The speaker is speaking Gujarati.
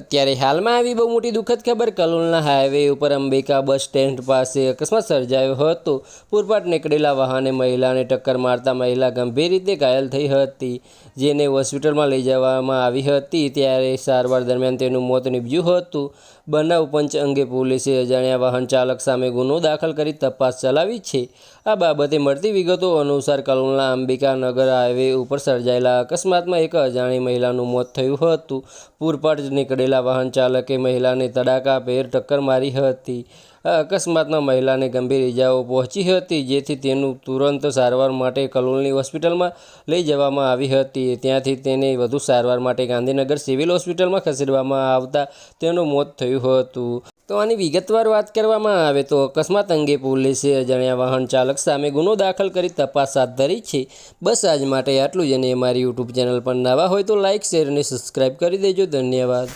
અત્યારે હાલમાં આવી બહુ મોટી દુઃખદ ખબર કલોલના હાઈવે ઉપર અંબિકા બસ સ્ટેન્ડ પાસે અકસ્માત સર્જાયો હતો. પૂરપાટ નીકળેલા વાહને મહિલાને ટક્કર મારતા મહિલા ગંભીર રીતે ઘાયલ થઈ હતી, જેને હોસ્પિટલમાં લઈ જવામાં આવી હતી. ત્યારે સારવાર દરમિયાન તેનું મોત નીપજ્યું હતું. બનાવ પંચ અંગે પોલીસે અજાણ્યા વાહન ચાલક સામે ગુનો દાખલ કરી તપાસ ચલાવી છે. આ બાબતે મળતી વિગતો અનુસાર કલોલના અંબિકા નગર હાઈવે ઉપર સર્જાયેલા અકસ્માતમાં એક અજાણી મહિલાનું મોત થયું હતું. પૂરપાટ નીકળેલા વાહન ચાલકે મહિલાને તડાકાભેર ટક્કર મારી હતી. આ અકસ્માતમાં મહિલાને ગંભીર ઇજાઓ પહોંચી હતી, જેથી તેનું તુરંત સારવાર માટે કલોલની હોસ્પિટલમાં લઈ જવામાં આવી હતી. ત્યાંથી તેને વધુ સારવાર માટે ગાંધીનગર સિવિલ હોસ્પિટલમાં ખસેડવામાં આવતા તેનું મોત થયું હતું. તો આની વિગતવાર વાત કરવામાં આવે તો અકસ્માત અંગે પોલીસે અજાણ્યા વાહન ચાલક સામે ગુનો દાખલ કરી તપાસ હાથ ધરી છે. બસ આજ માટે આટલું જ અને અમારી યુટ્યુબ ચેનલ પર નવા હોય તો લાઇક શેર અને સબસ્ક્રાઈબ કરી દેજો. ધન્યવાદ.